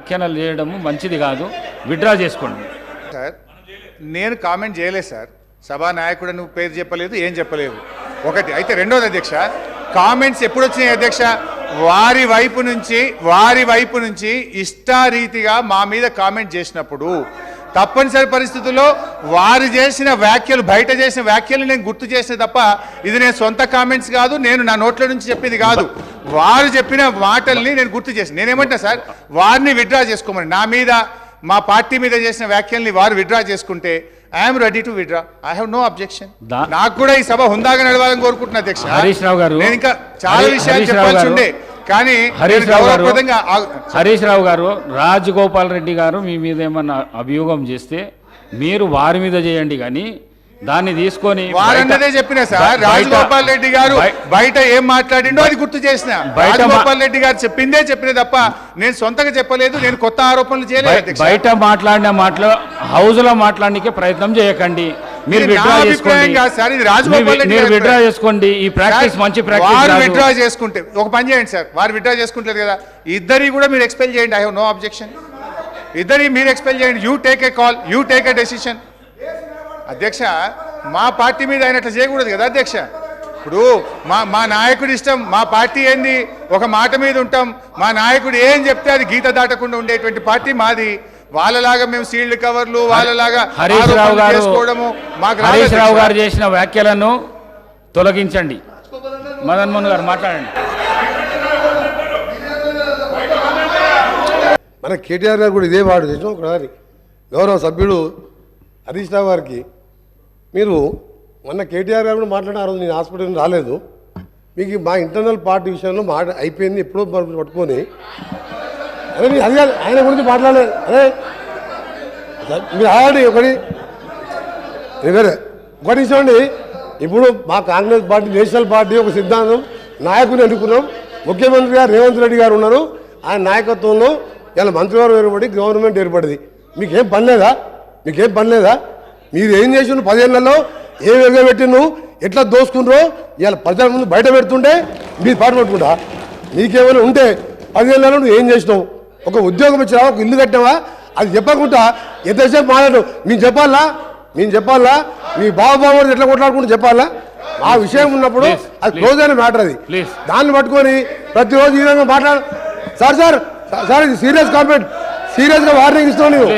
వ్యాఖ్యానాలు చేయడము మంచిది కాదు. విత్డ్రా చేసుకోండి. సార్ నేను కామెంట్ చేయలేదు సార్. సభా నాయకుడు నువ్వు పేరు చెప్పలేదు ఏం చెప్పలేదు. ఒకటి అయితే రెండోది అధ్యక్ష కామెంట్స్ ఎప్పుడు వచ్చినాయి అధ్యక్ష? వారి వైపు నుంచి వారి వైపు నుంచి ఇష్టారీతిగా మా మీద కామెంట్ చేసినప్పుడు తప్పనిసరి పరిస్థితుల్లో వారు చేసిన వ్యాఖ్యలు బయట చేసిన వ్యాఖ్యలు నేను గుర్తు చేసిన తప్ప ఇది నేను సొంత కామెంట్స్ కాదు నేను నా నోట్ల నుంచి చెప్పింది కాదు. వారు చెప్పిన మాటల్ని నేను గుర్తు చేసిన. నేనేమంటా సార్? వారిని విడ్రా చేసుకోమని. నా మీద మా పార్టీ మీద చేసిన వ్యాఖ్యల్ని వారు విడ్రా చేసుకుంటే I'm ready to withdraw I have no objection నాకు కూడా ఈ సభ హుందాగా నడవాలని కోరుకుంటున్నా అధ్యక్ష. హరీష్ రావు గారు నేను ఇంకా చాలా విషయాలు చెప్పాల్సి ఉండే. కానీ హరీష్ రావు గారు హరీష్ రావు గారు రాజగోపాల్ రెడ్డి గారు మీ మీద ఏమన్నా అభియోగం చేస్తే మీరు వారి మీద చేయండి కానీ దాన్ని తీసుకొని వారన్నదే చెప్పిన సార్. రాజగోపాల్ రెడ్డి గారు బయ- బయట ఏం మాట్లాడిండో అది గుర్తు చేసిన. రాజగోపాల్ రెడ్డి గారు చెప్పిందే చెప్పిన తప్ప నేను సొంతగా చెప్పలేదు నేను కొత్త ఆరోపణలు చేయలేదు. బయట మాట్లాడిన మాటలు హౌస్లో మాట్లాడడానికి ప్రయత్నం చేయకండి. మీరు అభిప్రాయం చేసుకోండి మీరు- అభిప్రాయం. చేసుకోండి. ఈ ప్రాక్టీస్ మంచి వారు ప్రాక్టీస్ విత్డ్రా చేసుకుంటే ఒక పని చేయండి సార్ వారు విత్డ్రా చేసుకుంటారు కదా. ఇద్దరి కూడా మీరు ఎక్స్పెల్ చేయండి. ఐ హావ్ నో అబ్జెక్షన్ ఇద్దరి మీరు ఎక్స్పెల్ చేయండి. You take a call you take a decision అధ్యక్ష మా పార్టీ మీద అయినట్లు చేయకూడదు కదా అధ్యక్ష? ఇప్పుడు మా మా నాయకుడి ఇష్టం మా పార్టీ ఏంది? ఒక మాట మీద ఉంటాం. మా నాయకుడు ఏం చెప్తే అది గీత దాటకుండా ఉండేటువంటి పార్టీ మాది. వాళ్ళలాగా మేము సీల్డ్ కవర్లు వాళ్ళలాగా హరీష్ రావు గారు చేసుకోవడము మాకు హరీష్ రావు. గారు చేసిన వ్యాఖ్యలను తొలగించండి. మదన్ మోహన్ గారు మాట్లాడండి. మన కేటీఆర్ గారు కూడా ఇదే వాడు చేసిన ఒకసారి గౌరవ సభ్యుడు హరీష్ రావు గారికి మీరు మొన్న కేటీఆర్ గారు కూడా మాట్లాడిన ఆ రోజు నేను హాస్పిటల్ రాలేదు. మీకు మా ఇంటర్నల్ పార్టీ విషయంలో మాట అయిపోయింది ఎప్పుడో పట్టుకొని. అదే మీరు అది కాదు ఆయన గురించి మాట్లాడలేదు. అదే మీరు ఆడండి ఒకటి. నేను ఒకటి చూడండి ఇప్పుడు మా కాంగ్రెస్ పార్టీ నేషనల్ పార్టీ ఒక సిద్ధాంతం నాయకుని ఎన్నుకున్నాం. ముఖ్యమంత్రి గారు రేవంత్ రెడ్డి గారు ఉన్నారు. ఆయన నాయకత్వంలో ఇలా మంత్రివారు ఏర్పడి గవర్నమెంట్ ఏర్పడింది. మీకేం పని లేదా? మీకేం పని లేదా? మీరు ఏం చేసిన పదేళ్ళలో విధంగా ఎగబెట్టిను ఎట్లా దోసుకున్నారో ఇవాళ ప్రజల ముందు బయట పెడుతుంటే మీరు పాటు పట్టుకుంటా. నీకేమైనా ఉంటే పదేళ్ళలో నువ్వు ఏం చేసినావు? ఒక ఉద్యోగం ఇచ్చినావా ఒక ఇల్లు కట్టావా? అది చెప్పకుండా ఎంతసేపు మాట్లాడు? మేము చెప్పాలా? మేము చెప్పాలా? మీ బాబు ఎట్లా కొట్లాడుకుంటూ చెప్పాలా? ఆ విషయం ఉన్నప్పుడు అది. క్లోజ్ అయిన మ్యాటర్ అది. దాన్ని పట్టుకొని ప్రతిరోజు ఈ విధంగా మాట్లాడు. సార్ సార్ సార్ ఇది సీరియస్ కామెంట్ సీరియస్గా వార్నింగ్ ఇస్తున్నావు నువ్వు